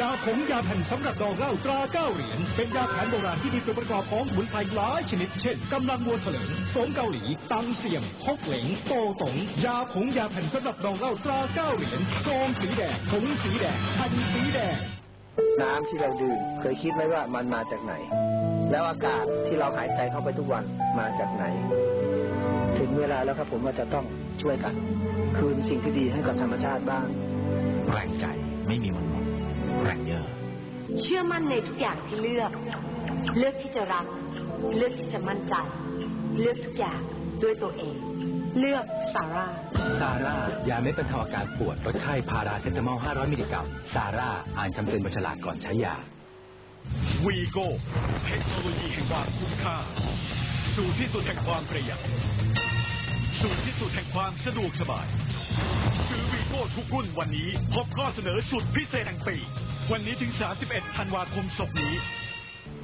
ยาผงยาแผ่นสำหรับดองเหล้าตราเก้าเหรียญ เป็นยาแผนโบราณที่มีส่วนประกอบของสมุนไพรหลายชนิด เช่นกำลังวัวเถลิงสงเกาหลี ตังเสี่ยมฮกเหลงโตตงยาผงยาแผ่นสำหรับดองเหล้าตราเก้าเหรียญซองสีแดงผงสีแดงแผ่นสีแดงน้ำที่เราดื่มเคยคิดไหมว่ามันมาจากไหน แล้วอากาศที่เราหายใจเข้าไปทุกวันมาจากไหน ถึงเวลาแล้วครับผมว่าจะต้องช่วยกัน คืนสิ่งที่ดีให้กับธรรมชาติบ้างแรงใจไม่มีวันหมดแรงเยอะ เชื่อมั่นในทุกอย่างที่เลือก เลือกที่จะรัก เลือกที่จะมั่นใจ เลือกทุกอย่างด้วยตัวเอง เลือกซาร่า ซาร่า ยาเม็ดบรรเทาอาการปวดลดไข้พาราเซตามอล 500 มิลลิกรัม ซาร่า อ่านคำเตือนบนฉลากก่อนใช้ยา วีโก้เทคโนโลยีแห่งความคุ้มค่า สู่ที่สุดแห่งความประหยัด สู่ที่สุดแห่งความสะดวกสบาย ซื้อวี โก้ทุกรุ่นวันนี้พบข้อเสนอสุดพิเศษแห่งปี วันนี้ถึง 31 ธันวาคมศกนี้